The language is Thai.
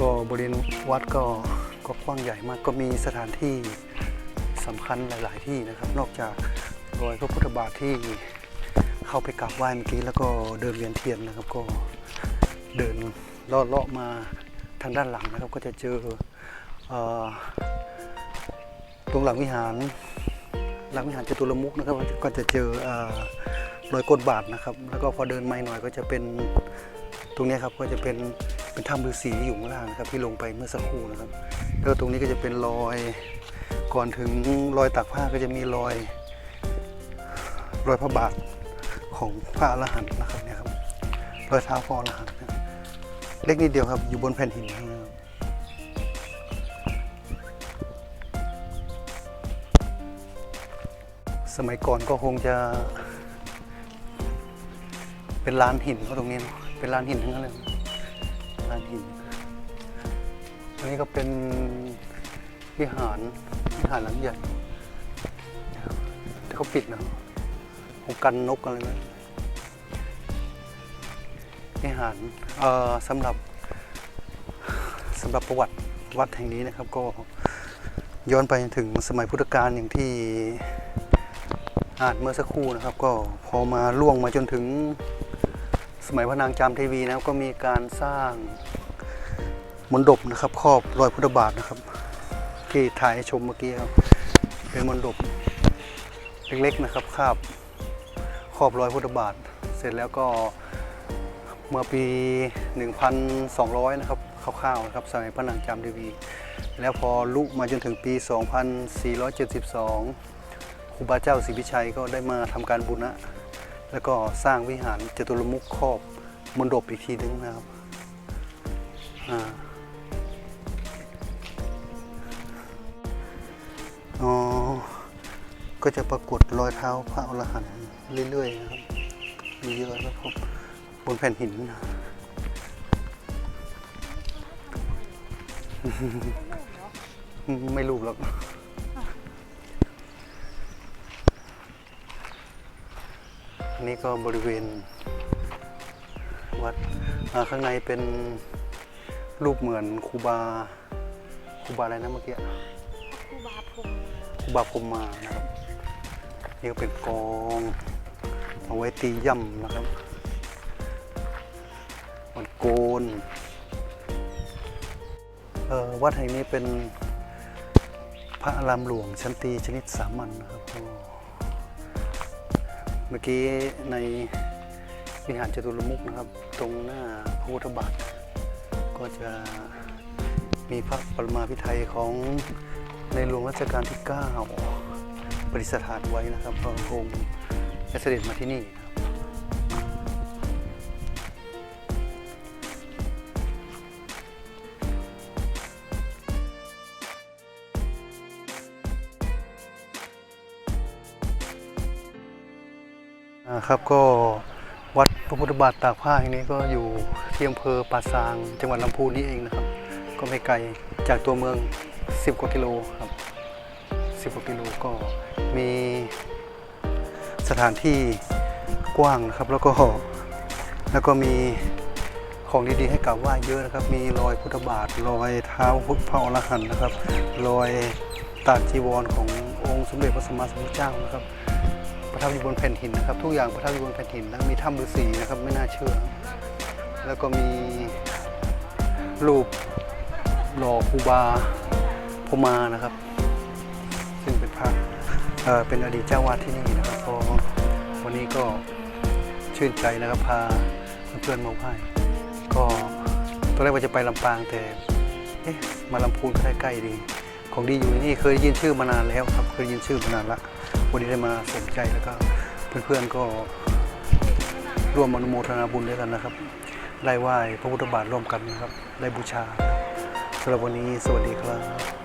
ก็บริเวณวัดก็ก็กว้างใหญ่มากก็มีสถานที่สำคัญหลาย ๆ ที่นะครับ นอกจากรอยพระพุทธบาทที่เข้าไปกราบไหว้เมื่อกี้แล้วก็เดินเวียนเทียนนะครับ ก็เดินเลาะเลาะมาทางด้านหลังนะครับ ก็จะเจอตรงหลังวิหาร หลังวิหารจตุรมุกนะครับ ก็จะเจอเอ่อรอยก้นบาทนะครับ แล้วก็พอเดินไม่หน่อยก็จะเป็นตรงนี้ครับก็จะเป็น เป็นถ้ำฤาษีอยู่ข้างล่างนะครับที่ลงไปเมื่อสักครู่นะครับแล้วตรงนี้ก็จะเป็นรอยก่อนถึงรอยตักผ้าก็จะมีรอยรอยพระบาทของพระอรหันต์นะครับเนี่ยครับรอยเท้าพระอรหันต์เล็กนิดเดียวครับอยู่บนแผ่นหินนะครับสมัยก่อนก็คงจะ เป็นลานหินเขาตรงนี้เป็นลานหินทั้งนั้นเลย หินอันนี้ก็เป็นวิหารวิหารหลังใหญ่แต่เขาปิดนะคงกันนกอะไรนะวิหารเอ่อสำหรับสำหรับประวัติวัดแห่งนี้นะครับ ก็ย้อนไปถึงสมัยพุทธกาลอย่างที่อ่านเมื่อสักครู่นะครับ ก็พอมาล่วงมาจนถึง สมัยพระนางจามเทวีนะครับก็มีการสร้างมณฑปนะครับครอบรอยพุทธบาทนะครับ ที่ถ่ายให้ชมเมื่อกี้ครับเป็นมณฑปเล็กๆนะครับครอบครอบรอยพุทธบาท เสร็จแล้วก็เมื่อปี 1,200 นะครับคร่าวๆนะครับสมัยพระนางจามเทวี แล้วพอลุกมาจนถึงปี 2472ครูบาเจ้าศรีพิชัยก็ได้มาทำการบูรณะ แล้วก็สร้างวิหารจตุรมุขครอบมณฑปอีกทีนึงนะครับอ๋อ ก็จะปรากฏรอยเท้าพระอรหันต์เรื่อยๆนะครับมีเยอะแล้วครับบนแผ่นหิน ไม่รูปหรอก นนี้ก็บริเวณวัดข้างในเป็นรูปเหมือนครูบาครูบาอะไรนะเมื่อกี้ครูบาพรมครูบาพรมมานะครับนี่ก็เป็นกองเอาไว้ตีย่ำนะครับมันโกนเอ่อวัดแห่งนี้เป็นพระอารามหลวงชั้นตีชนิดสามัญนะครับ เมื่อกี้ในวิหารจตุรมุกนะครับ ตรงหน้าพระพุทธบาท ก็จะมีพระปรมาภิไทยของในหลวงรัชกาลที่ 9 ประดิษฐานไว้นะครับพระองค์เสด็จมาที่นี่ ครับก็วัดพระพุทธบาทตากผ้าแห่งนี้ก็อยู่ที่อำเภอป่าซาง จังหวัดลำพูนนี่เองนะครับ ก็ไม่ไกลจากตัวเมือง 10 กว่ากิโลครับ 10 กว่ากิโลก็มีสถานที่กว้างนะครับ แล้วก็แล้วก็มีของดีๆให้กราบไหว้เยอะนะครับ มีรอยพุทธบาทรอยเท้าพระอรหันต์นะครับรอยตากจีวรขององค์สมเด็จพระสัมมาสัมพุทธเจ้านะครับ ประทับอยู่บนแผ่นหินนะครับ ทุกอย่างประทับอยู่บนแผ่นหินแล้วมีถ้ำฤาษีนะครับไม่น่าเชื่อ แล้วก็มีรูปหล่อคูบาพมานะครับ ซึ่งเป็นพระเอ่อเป็นอดีตเจ้าวาดที่นี่นะครับก็วันนี้ก็ชื่นใจนะครับพาเพื่อนๆมาไหว้ก็ตอนแรกว่าจะไปลำปางแต่เอ๊ะมาลำพูนก็ใกล้ๆดี ของดีอยู่ที่นี่เคยยินชื่อมานานแล้วครับ เคยยินชื่อมานานละวันนี้ได้มาสนใจแล้วก็เพื่อนๆก็ร่วมอนุโมทนาบุญด้วยกันนะครับ ได้ไหว้พระพุทธบาทร่วมกันนะครับ ได้บูชาสำหรับวันนี้สวัสดีครับ